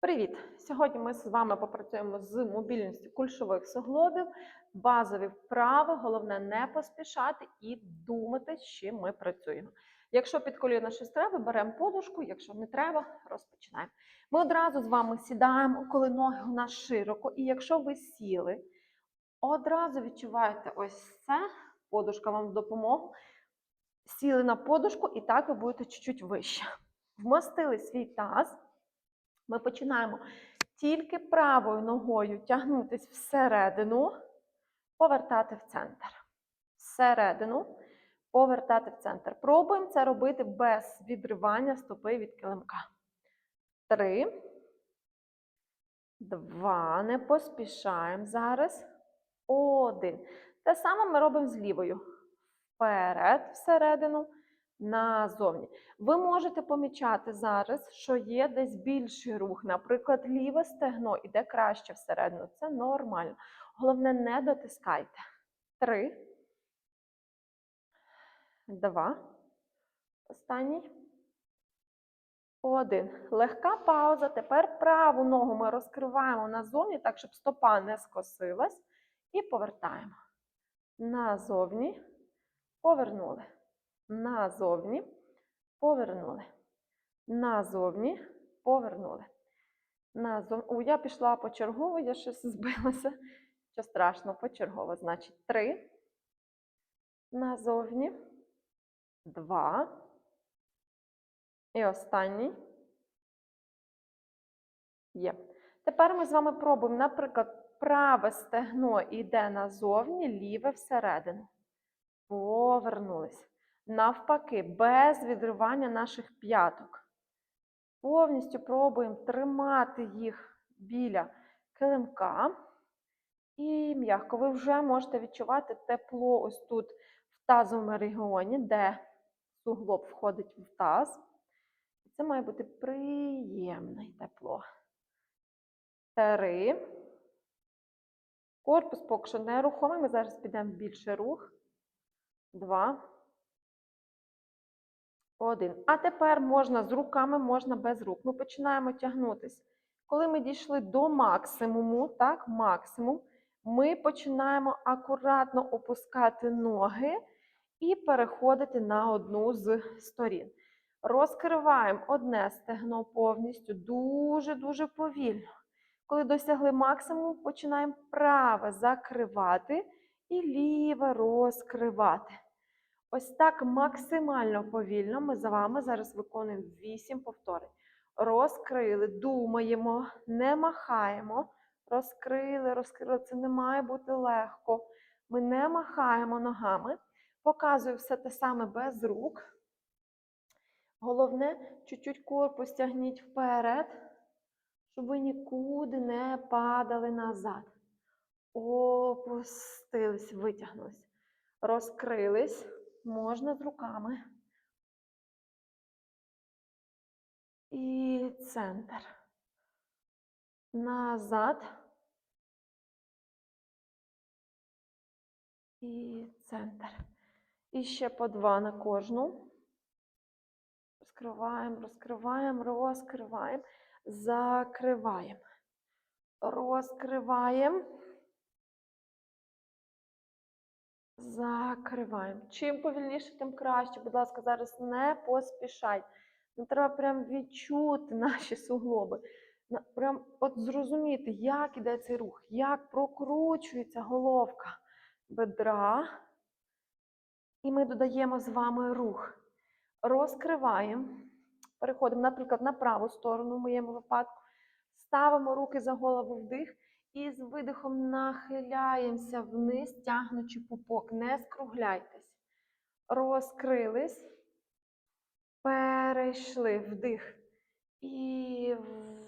Привіт! Сьогодні ми з вами попрацюємо з мобільністю кульшових суглобів, базові вправи. Головне не поспішати і думати, з чим ми працюємо. Якщо під коліно щось треба, беремо подушку, якщо не треба, розпочинаємо. Ми одразу з вами сідаємо, коли ноги у нас широко, і якщо ви сіли, одразу відчуваєте ось це, подушка вам в допомогу. Сіли на подушку, і так ви будете чуть-чуть вище. Вмостили свій таз. Ми починаємо тільки правою ногою тягнутися всередину, повертати в центр. Всередину, повертати в центр. Пробуємо це робити без відривання стопи від килимка. Три. Два. Не поспішаємо зараз. Один. Те саме ми робимо з лівою. Вперед, всередину, назовні. Ви можете помічати зараз, що є десь більший рух. Наприклад, ліве стегно іде краще всередину. Це нормально. Головне, не дотискайте. Три. Два. Останній. Один. Легка пауза. Тепер праву ногу ми розкриваємо назовні, так, щоб стопа не скосилась. І повертаємо. Назовні. Повернули. Назовні. Повернули. Назовні. Повернули. Назовні. О, я пішла почергово, я щось збилася. Що страшно, почергово. Значить, три. Назовні. Два. І останній. Є. Тепер ми з вами пробуємо, наприклад, праве стегно йде назовні, ліве всередину. Повернулись. Навпаки, без відривання наших п'яток. Повністю пробуємо тримати їх біля килимка. І м'яко ви вже можете відчувати тепло ось тут в тазовому регіоні, де суглоб входить в таз. Це має бути приємне тепло. Три. Корпус поки що нерухомий. Ми зараз підемо в більший рух. Два. Один. А тепер можна з руками, можна без рук. Ми починаємо тягнутися. Коли ми дійшли до максимуму, так, максимум, ми починаємо акуратно опускати ноги і переходити на одну з сторін. Розкриваємо одне стегно повністю дуже-дуже повільно. Коли досягли максимуму, починаємо праве закривати і ліве розкривати. Ось так максимально повільно ми за вами зараз виконуємо 8 повторень. Розкрили, думаємо, не махаємо. Розкрили, розкрили. Це не має бути легко. Ми не махаємо ногами. Показую все те саме без рук. Головне, чуть-чуть корпус тягніть вперед, щоб ви нікуди не падали назад. Опустились, витягнулись. Розкрились. Можна з руками. І центр. Назад. І центр. І ще по два на кожну. Розкриваємо, розкриваємо, розкриваємо. Закриваємо. Розкриваємо. Закриваємо. Чим повільніше, тим краще. Будь ласка, зараз не поспішай. Ну, треба прям відчути наші суглоби. Прям от зрозуміти, як іде цей рух, як прокручується головка бедра. І ми додаємо з вами рух. Розкриваємо. Переходимо, наприклад, на праву сторону в моєму випадку. Ставимо руки за голову вдих. І з видихом нахиляємося вниз, тягнучи пупок. Не скругляйтесь. Розкрились. Перейшли вдих. І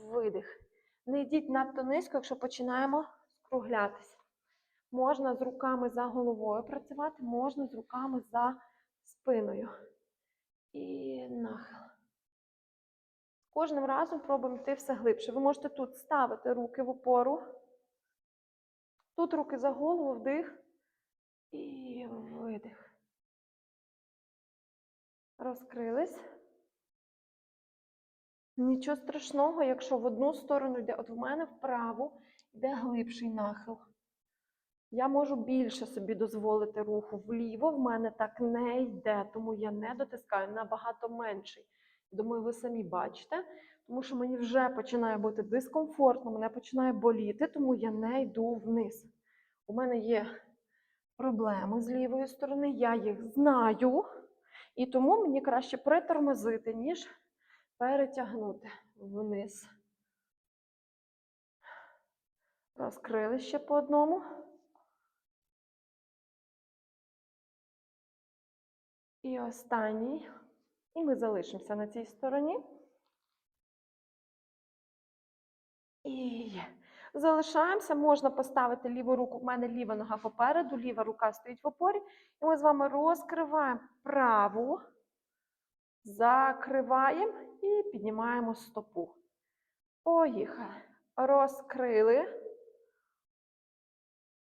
видих. Не йдіть надто низько, якщо починаємо скруглятися. Можна з руками за головою працювати, можна з руками за спиною. І нахил. Кожним разом пробуємо йти все глибше. Ви можете тут ставити руки в опору. Тут руки за голову, вдих і видих. Розкрились. Нічого страшного, якщо в одну сторону йде, от в мене вправо йде глибший нахил. Я можу більше собі дозволити руху. Вліво в мене так не йде, тому я не дотискаю набагато менший. Думаю, ви самі бачите, тому що мені вже починає бути дискомфортно, мене починає боліти, тому я не йду вниз. У мене є проблеми з лівої сторони, я їх знаю, і тому мені краще притормозити, ніж перетягнути вниз. Розкрили ще по одному. І останній. І ми залишимося на цій стороні. І. Залишаємося, можна поставити ліву руку. У мене ліва нога попереду, ліва рука стоїть в опорі. І ми з вами розкриваємо праву, закриваємо і піднімаємо стопу. Поїхали. Розкрили,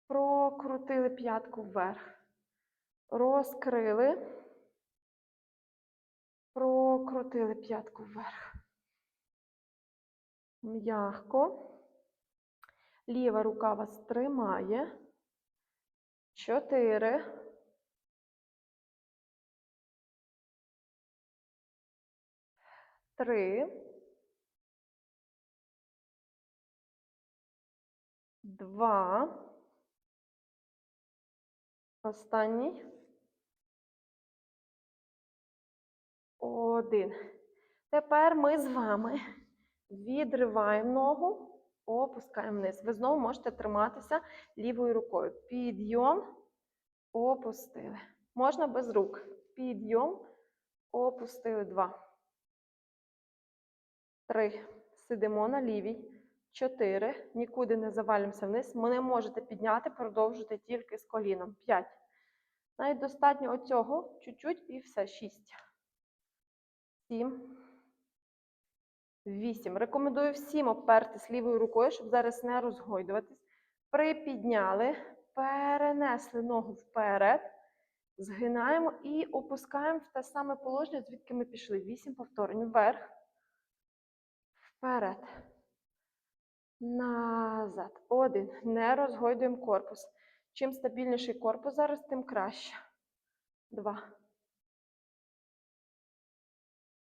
прокрутили п'ятку вверх. Розкрили, прокрутили п'ятку вверх. М'ягко. Ліва рука вас тримає. Чотири. Три. Два. Останній. Один. Тепер ми з вами відриваємо ногу, опускаємо вниз. Ви знову можете триматися лівою рукою. Підйом, опустили. Можна без рук. Підйом, опустили. Два. Три. Сидимо на лівій. Чотири. Нікуди не завалимося вниз. Ви не можете підняти, продовжуйте тільки з коліном. П'ять. Навіть достатньо оцього, чуть-чуть і все. Шість. Сім. Вісім. Рекомендую всім опертись лівою рукою, щоб зараз не розгойдуватись. Припідняли, перенесли ногу вперед, згинаємо і опускаємо в те саме положення, звідки ми пішли. Вісім повторень. Вверх. Вперед. Назад. Один. Не розгойдуємо корпус. Чим стабільніший корпус зараз, тим краще. Два.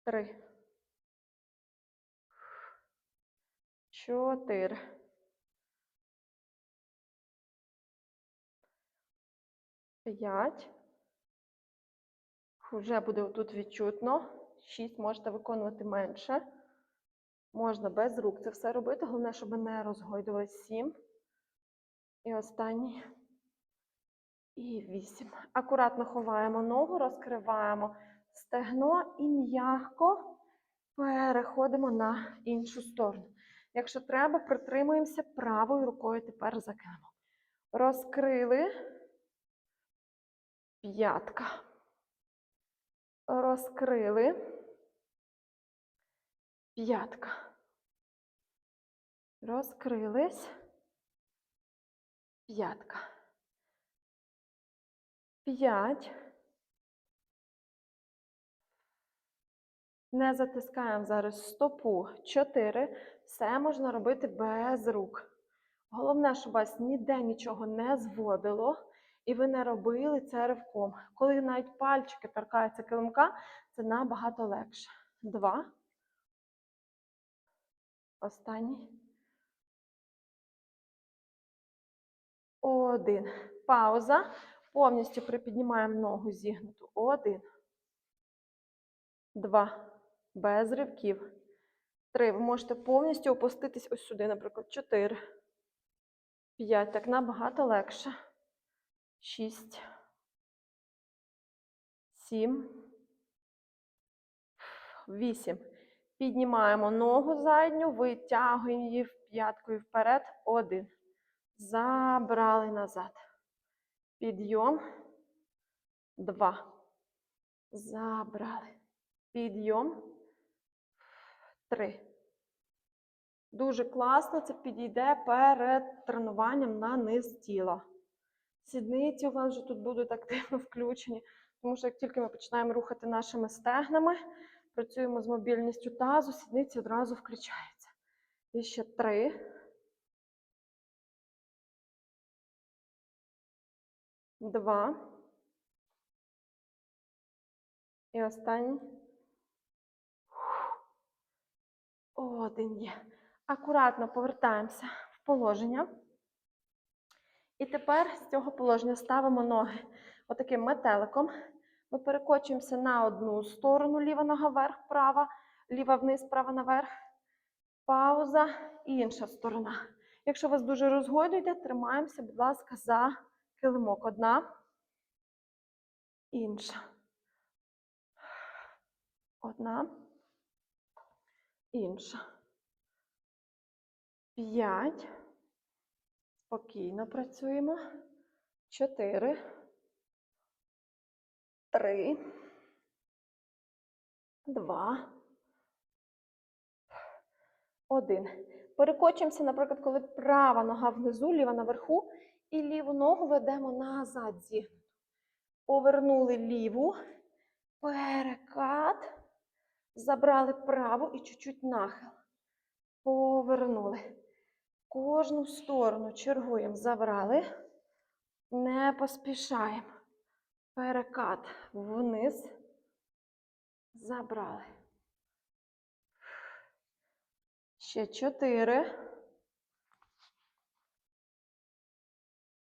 Три. Чотири. П'ять. Вже буде тут відчутно. Шість можете виконувати менше. Можна без рук це все робити. Головне, щоб не розгойдувалось. Сім. І останній. І вісім. Акуратно ховаємо ногу, розкриваємо стегно і м'яко переходимо на іншу сторону. Якщо треба, притримуємося правою рукою тепер за килимом. Розкрили. П'ятка. Розкрили. П'ятка. Розкрились. П'ятка. П'ять. Не затискаємо зараз стопу. Чотири. Все можна робити без рук. Головне, щоб вас ніде нічого не зводило, і ви не робили це ривком. Коли навіть пальчики торкаються килимка, це набагато легше. Два. Останній. Один. Пауза. Повністю припіднімаємо ногу зігнуту. Один. Два. Без ривків. Три. Ви можете повністю опуститись ось сюди, наприклад. Чотири. П'ять. Так набагато легше. Шість. Сім. Вісім. Піднімаємо ногу задню, витягуємо її п'яткою вперед. Один. Забрали назад. Підйом. Два. Забрали. Підйом. Три. Дуже класно це підійде перед тренуванням на низ тіла. Сідниці у вас вже тут будуть активно включені, тому що як тільки ми починаємо рухати нашими стегнами, Працюємо з мобільністю тазу, сідниці одразу включаються. І ще три. Два. І останній. Один є. Акуратно повертаємося в положення. І тепер з цього положення ставимо ноги отаким метеликом. Ми перекочуємося на одну сторону, ліва нога вверх, права, ліва вниз, права наверх. Пауза і інша сторона. Якщо вас дуже розгойдуєте, тримаємося, будь ласка, за килимок. Одна, інша. Одна, інша. П'ять. Спокійно працюємо. Чотири. Три. Два. Один. Перекочуємося, наприклад, коли права нога внизу, ліва наверху, і ліву ногу ведемо назад. Повернули ліву, перекат, забрали праву і чуть-чуть нахил. Повернули. Кожну сторону чергуємо, забрали, не поспішаємо. Перекат вниз, забрали. Ще чотири.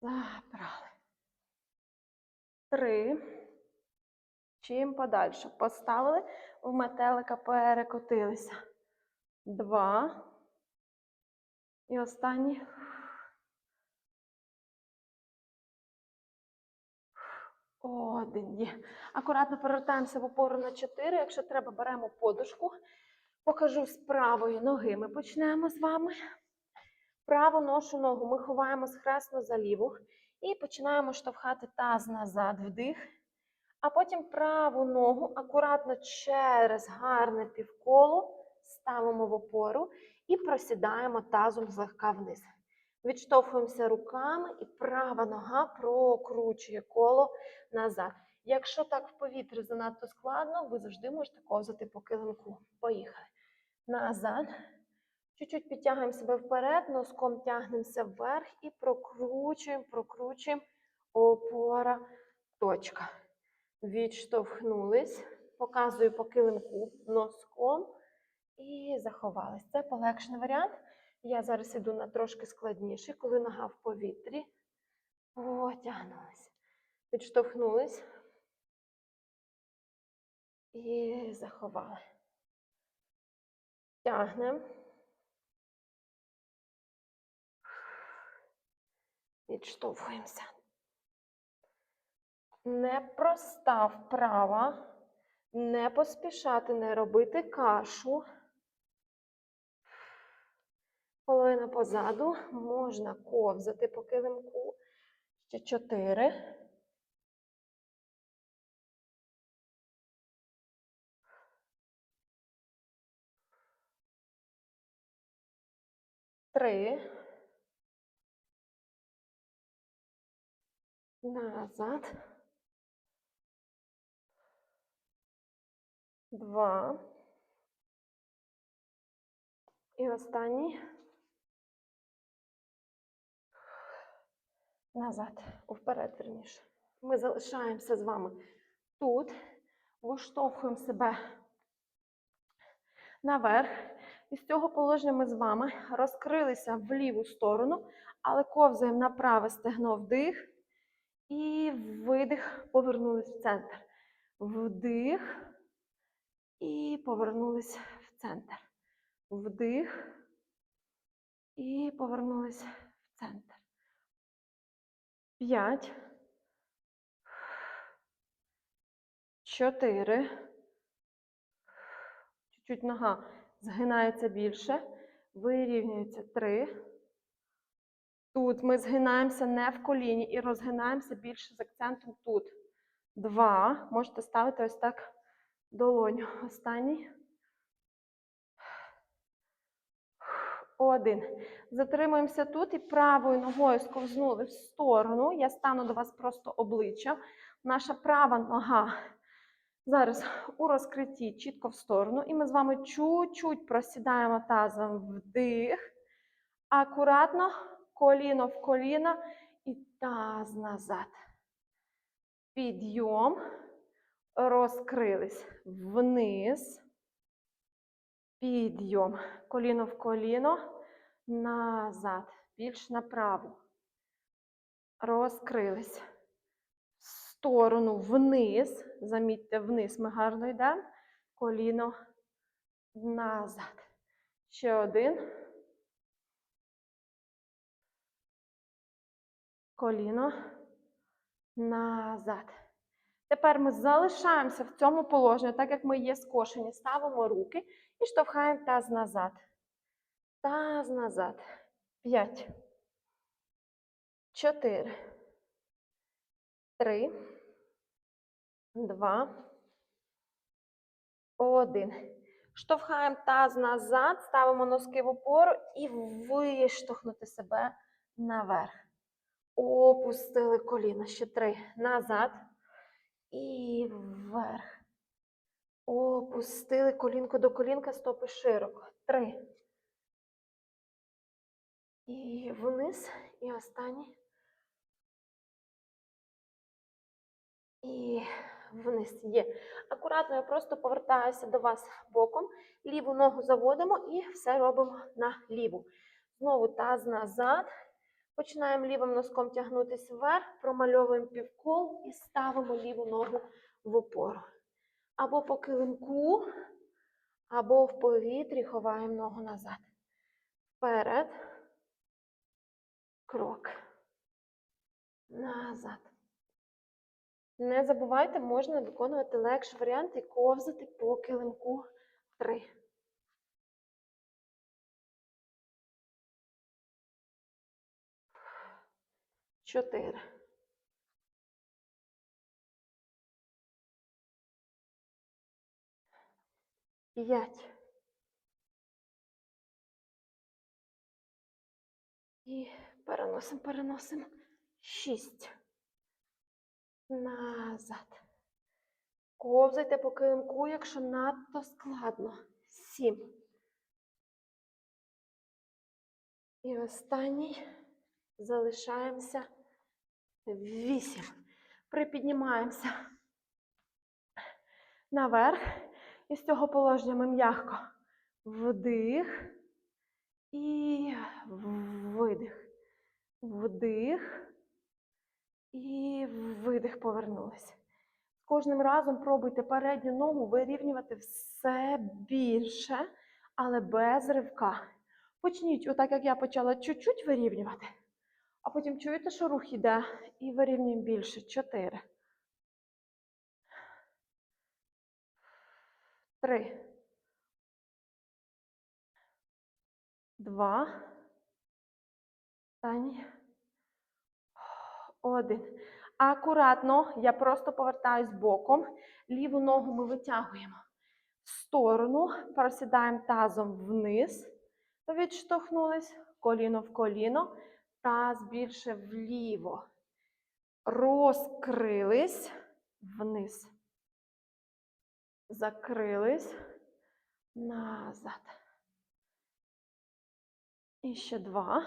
Забрали. Три. Чим подальше. Поставили, в метелика перекотилися. Два. І останній. Один є. Акуратно перевертаємося в опору на 4. Якщо треба, беремо подушку. Покажу з правої ноги. Ми почнемо з вами. Праву ношу ногу ми ховаємо схресно за ліву і починаємо штовхати таз назад, вдих. А потім праву ногу акуратно через гарне півколо ставимо в опору і просідаємо тазом злегка вниз. Відштовхуємося руками, і права нога прокручує коло назад. Якщо так в повітрі занадто складно, ви завжди можете ковзати по килимку. Поїхали. Назад. Чуть-чуть підтягуємо себе вперед, носком тягнемося вверх і прокручуємо, прокручуємо. Опора, точка. Відштовхнулись. Показую по килимку носком. І заховались. Це полегшений варіант. Я зараз іду на трошки складніший, коли нога в повітрі. Потягнулись. Відштовхнулись. І заховали. Тягнемо. Відштовхуємося. Непроста вправа. Не поспішати, не робити кашу. Половина позаду. Можна ковзати по килимку. Ще чотири. Три. Назад. Два. І останній. Назад, вперед, верніше. Ми залишаємося з вами тут, виштовхуємо себе наверх. І з цього положення ми з вами розкрилися в ліву сторону, але ковзаємо на праве стегно вдих. І видих, повернулись в центр. Вдих. І повернулись в центр. Вдих. І повернулись в центр. П'ять. Чотири. Чуть-чуть нога згинається більше. Вирівнюється три. Тут ми згинаємося не в коліні і розгинаємося більше з акцентом тут. Два. Можете ставити ось так долоню. Останній. Один. Затримуємося тут і правою ногою сковзнули в сторону. Я стану до вас просто обличчям. Наша права нога Зараз у розкритті чітко в сторону, і ми з вами чуть-чуть просідаємо тазом вдих. Акуратно, коліно в коліно і таз назад. Підйом. Розкрились вниз. Підйом. Коліно в коліно. Назад. Більш направо. Розкрились. В сторону вниз. Замітьте, вниз ми гарно йдемо. Коліно назад. Ще один. Коліно назад. Тепер ми залишаємося в цьому положенні, так як ми є скошені, ставимо руки і штовхаємо таз назад. Таз назад. П'ять. Чотири. Три. Два. Один. Штовхаємо таз назад, ставимо носки в опору і виштовхнути себе наверх. Опустили коліна. Ще три. Назад. І вверх. Опустили колінко до колінка, стопи широко. Три. І вниз. І останній. І вниз. Є. Акуратно я просто повертаюся до вас боком. Ліву ногу заводимо і все робимо на ліву. Знову таз назад. Починаємо лівим носком тягнутися вверх, промальовуємо півкол і ставимо ліву ногу в опору. Або по килимку, або в повітрі ховаємо ногу назад. Вперед. Крок. Назад. Не забувайте, можна виконувати легший варіант і ковзати по килимку. Три. Чотири. П'ять. І переносимо, переносимо. Шість. Назад. Ковзайте по килимку, якщо надто складно. Сім. І останній. Залишаємося. Вісім. Припіднімаємося наверх. І з цього положення ми м'яко вдих і видих. Вдих і видих повернулися. З кожним разом пробуйте передню ногу вирівнювати все більше, але без ривка. Почніть, отак як я почала, чуть-чуть вирівнювати. А потім чуєте, що рух іде, і вирівнюємо більше. Чотири. Три. Два. Останній. Один. Акуратно, я просто повертаюсь боком. Ліву ногу ми витягуємо в сторону, просідаємо тазом вниз. Відштовхнулись, коліно в коліно, таз більше вліво. Розкрились вниз. Закрились назад. І ще два.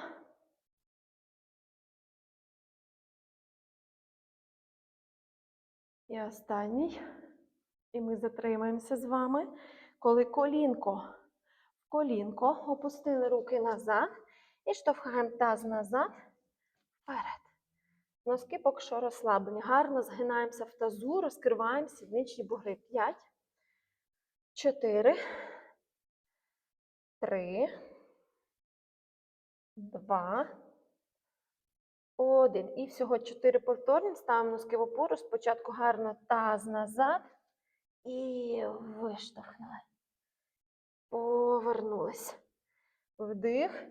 І останній. І ми затримаємося з вами, коли колінко в колінко, опустили руки назад і штовхаємо таз назад, вперед. Носки поки що розслаблені. Гарно згинаємося в тазу, розкриваємо сідничні бугри. П'ять, чотири, три, два, один. І всього чотири повторні. Ставимо носки в опору. Спочатку гарно таз назад і виштовхнули. Повернулись. Вдих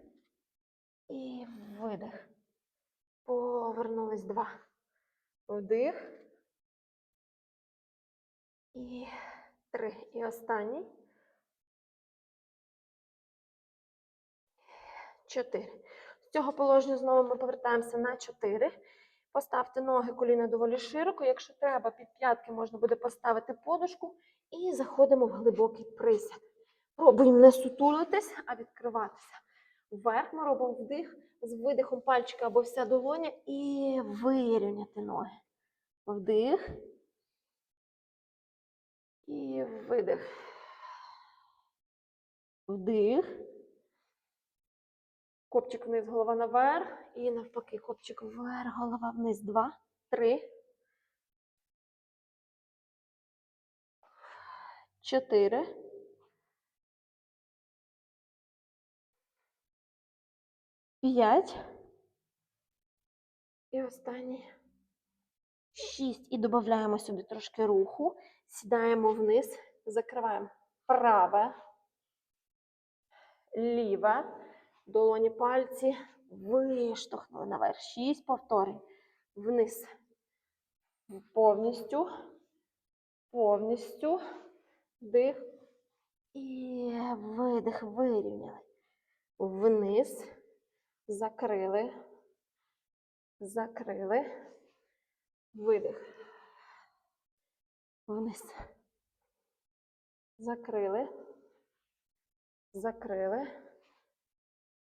і видих. Повернулись два. Вдих. І три. І останній. Чотири. З цього положення знову ми повертаємося на чотири. Поставте ноги коліна доволі широко. Якщо треба, під п'ятки можна буде поставити подушку і заходимо в глибокий присяд. Пробуємо не сутулитись, а відкриватися. Вверх ми робимо вдих з видихом пальчика або вся долоня і вирівняти ноги. Вдих. І видих. Вдих. Копчик вниз, голова наверх. І навпаки, копчик вверх, голова вниз. Два, три. Чотири. П'ять. І останній. Шість. І додаємо сюди трошки руху. Сідаємо вниз, закриваємо праве, ліве, долоні пальці, виштовхнули наверх. Шість повторень. Вниз. Повністю. Повністю. Дих. І видих. Вирівняли. Вниз. Закрили. Закрили. Видих. Вниз. Закрили. Закрили.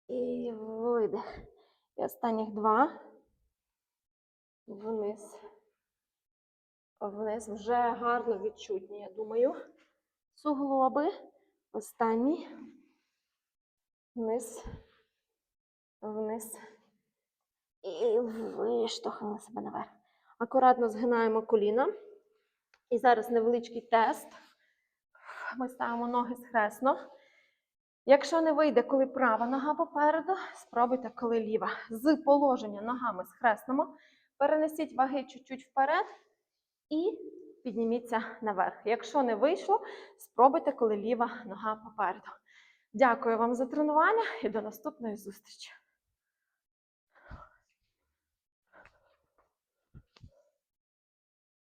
І видих. І останніх два. Вниз. Вниз. Вже гарно відчутні, я думаю. Суглоби. Останній. Вниз. Вниз. І виштовхнули себе наверх. Акуратно згинаємо коліна. І зараз невеличкий тест. Ми ставимо ноги схресно. Якщо не вийде, коли права нога попереду, спробуйте, коли ліва. З положення ногами схреснемо. Перенесіть ваги чуть-чуть вперед і підніміться наверх. Якщо не вийшло, спробуйте, коли ліва нога попереду. Дякую вам за тренування і до наступної зустрічі.